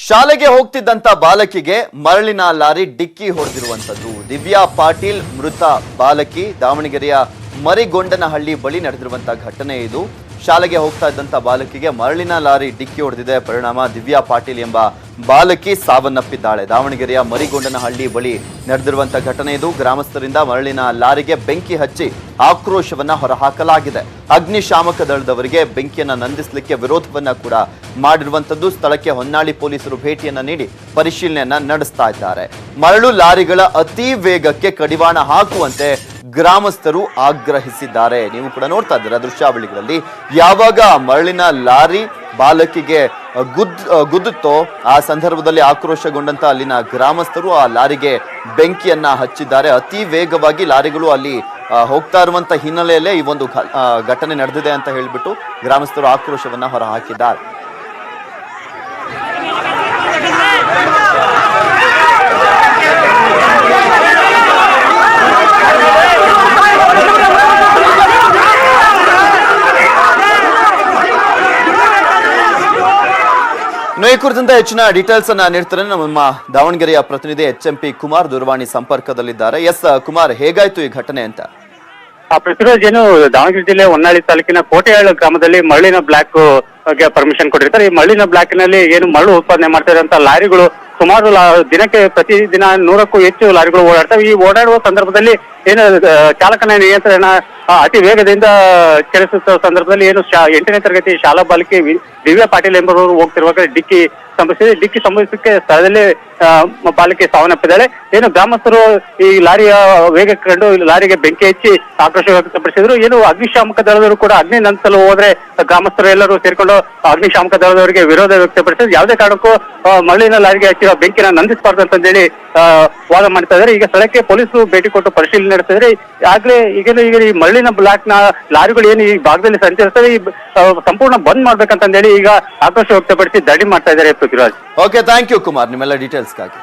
ಶಾಲೆಗೆ ಹೋಗ್ತಿದ್ದಂತ ಬಾಲಕಿಗೆ ಮರಳಿನ ಲಾರಿ ಡಿಕ್ಕಿ ಹೊಡೆದಿರುವಂತದ್ದು ದಿವ್ಯಾ ಪಾಟೀಲ್ ಮೃತ ಬಾಲಕಿ ದಾವಣಗೆರೆಯ ಮರಿಗೊಂಡನಹಳ್ಳಿ ಬಳಿ ನಡೆದಿರುವಂತಹ ಘಟನೆ ಇದು. ಶಾಲೆಗೆ ಹೋಗ್ತಾ ಇದ್ದಂಥ ಬಾಲಕಿಗೆ ಮರಳಿನ ಲಾರಿ ಡಿಕ್ಕಿ ಹೊಡೆದಿದೆ. ಪರಿಣಾಮ ದಿವ್ಯಾ ಪಾಟೀಲ್ ಎಂಬ ಬಾಲಕಿ ಸಾವನ್ನಪ್ಪಿದ್ದಾಳೆ. ದಾವಣಗೆರೆಯ ಮರಿಗೊಂಡನಹಳ್ಳಿ ಬಳಿ ನಡೆದಿರುವಂಥ ಘಟನೆ ಇದು. ಗ್ರಾಮಸ್ಥರಿಂದ ಮರಳಿನ ಲಾರಿಗೆ ಬೆಂಕಿ ಹಚ್ಚಿ ಆಕ್ರೋಶವನ್ನ ಹೊರಹಾಕಲಾಗಿದೆ. ಅಗ್ನಿಶಾಮಕ ದಳದವರಿಗೆ ಬೆಂಕಿಯನ್ನ ನಂದಿಸಲಿಕ್ಕೆ ವಿರೋಧವನ್ನ ಕೂಡ ಮಾಡಿರುವಂತದ್ದು. ಸ್ಥಳಕ್ಕೆ ಹೊನ್ನಾಳಿ ಪೊಲೀಸರು ಭೇಟಿಯನ್ನ ನೀಡಿ ಪರಿಶೀಲನೆಯನ್ನ ನಡೆಸ್ತಾ ಇದ್ದಾರೆ. ಮರಳು ಲಾರಿಗಳ ಅತಿ ವೇಗಕ್ಕೆ ಕಡಿವಾಣ ಹಾಕುವಂತೆ ಗ್ರಾಮಸ್ಥರು ಆಗ್ರಹಿಸಿದ್ದಾರೆ. ನೀವು ಕೂಡ ನೋಡ್ತಾ ಇದ್ದೀರಾ ದೃಶ್ಯಾವಳಿಗಳಲ್ಲಿ. ಯಾವಾಗ ಮರಳಿನ ಲಾರಿ ಬಾಲಕಿಗೆ ಗುದ್, ಗುದ್ದುತ್ತೋ ಆ ಸಂದರ್ಭದಲ್ಲಿ ಆಕ್ರೋಶಗೊಂಡಂತ ಅಲ್ಲಿನ ಗ್ರಾಮಸ್ಥರು ಆ ಲಾರಿಗೆ ಬೆಂಕಿಯನ್ನ ಹಚ್ಚಿದ್ದಾರೆ. ಅತಿ ವೇಗವಾಗಿ ಲಾರಿಗಳು ಅಲ್ಲಿ ಹೋಗ್ತಾ ಇರುವಂತ ಹಿನ್ನೆಲೆಯಲ್ಲೇ ಈ ಒಂದು ಘಟನೆ ನಡೆದಿದೆ ಅಂತ ಹೇಳಿಬಿಟ್ಟು ಗ್ರಾಮಸ್ಥರು ಆಕ್ರೋಶವನ್ನ ಹೊರಹಾಕಿದ್ದಾರೆ. ಈ ಕುರಿತಂತೆ ಹೆಚ್ಚಿನ ಡೀಟೇಲ್ಸ್ ಅನ್ನ ನೀಡ್ತಾರೆ ನಮ್ಮ ದಾವಣಗೆರೆಯ ಪ್ರತಿನಿಧಿ ಎಚ್ ಎಂ ಪಿ ಕುಮಾರ್ ದೂರವಾಣಿ ಸಂಪರ್ಕದಲ್ಲಿದ್ದಾರೆ. ಎಸ್, ಕುಮಾರ್, ಹೇಗಾಯ್ತು ಈ ಘಟನೆ ಅಂತ? ಪೃಥ್ವಿರಾಜ್ ಏನು, ದಾವಣಗೆರೆ ಜಿಲ್ಲೆ ಹೊನ್ನಾಳಿ ತಾಲೂಕಿನ ಕೋಟೆಯಾಳು ಗ್ರಾಮದಲ್ಲಿ ಮರಳಿನ ಬ್ಲಾಕ್ ಪರ್ಮಿಷನ್ ಕೊಟ್ಟಿರ್ತಾರೆ. ಈ ಮರಳಿನ ಬ್ಲಾಕ್ನಲ್ಲಿ ಏನು ಮರಳು ಉತ್ಪಾದನೆ ಮಾಡ್ತಾ ಅಂತ ಲಾರಿಗಳು ಸುಮಾರು ದಿನಕ್ಕೆ ಪ್ರತಿ ದಿನ ನೂರಕ್ಕೂ ಹೆಚ್ಚು ಲಾರಿಗಳು ಓಡಾಡ್ತವೆ. ಈ ಓಡಾಡುವ ಸಂದರ್ಭದಲ್ಲಿ ಏನು ಚಾಲಕನ ನಿಯಂತ್ರಣ ಅತಿ ವೇಗದಿಂದ ಚಲಿಸುತ್ತ ಸಂದರ್ಭದಲ್ಲಿ ಏನು ಎಂಟನೇ ತರಗತಿ ಶಾಲಾ ಬಾಲಕಿ ದಿವ್ಯ ಪಾಟೀಲ್ ಎಂಬುವರು ಹೋಗ್ತಿರುವಾಗ ಡಿಕ್ಕಿ ಸಂಭವಿಸಿದೆ. ಡಿಕ್ಕಿ ಸಂಭವಿಸಕ್ಕೆ ಸ್ಥಳದಲ್ಲಿ ಬಾಲಕಿ ಸಾವನ್ನಪ್ಪಿದ್ದಾಳೆ. ಏನು ಗ್ರಾಮಸ್ಥರು ಈ ಲಾರಿಯ ವೇಗ ಕಂಡು ಲಾರಿಗೆ ಬೆಂಕಿ ಹಚ್ಚಿ ಆಕ್ರೋಶ ವ್ಯಕ್ತಪಡಿಸಿದ್ರು. ಏನು ಅಗ್ನಿಶಾಮಕ ದಳದವರು ಕೂಡ ಅಗ್ನಿ ನಂದಿಸಲು ಹೋದ್ರೆ ಗ್ರಾಮಸ್ಥರು ಸೇರಿಕೊಂಡು ಅಗ್ನಿಶಾಮಕ ದಳದವರಿಗೆ ವಿರೋಧ ವ್ಯಕ್ತಪಡಿಸಿದ್ರು ಯಾವುದೇ ಕಾರಣಕ್ಕೂ ಮರಳಿನ ಲಾರಿಗೆ ಹಾಕಿರುವ ಬೆಂಕಿನ ನಂದಿಸಬಾರ್ದು ಅಂತಂದೇಳಿ ವಾದ ಮಾಡ್ತಾ ಇದ್ದಾರೆ. ಈಗ ಸ್ಥಳಕ್ಕೆ ಪೊಲೀಸರು ಭೇಟಿ ಕೊಟ್ಟು ಪರಿಶೀಲನೆ ನಡೆಸಿದ್ರೆ ಆಗ್ಲೇ ಈಗಲೂ ಈಗ ಈ ಮರಳಿನ ಬ್ಲಾಕ್ನ ಲಾರಿಗಳು ಏನು ಈ ಭಾಗದಲ್ಲಿ ಸಂಚರಿಸ್ತವೆ ಈ ಸಂಪೂರ್ಣ ಬಂದ್ ಮಾಡ್ಬೇಕಂತಂದೇಳಿ ಈಗ ಆಕ್ರೋಶ ವ್ಯಕ್ತಪಡಿಸಿ ದಾಳಿ ಮಾಡ್ತಾ ಇದ್ದಾರೆ Prithviraj. Okay thank you Kumar ನಿಮ್ಮೆಲ್ಲ ಡೀಟೇಲ್ಸ್ಗಾಗಿ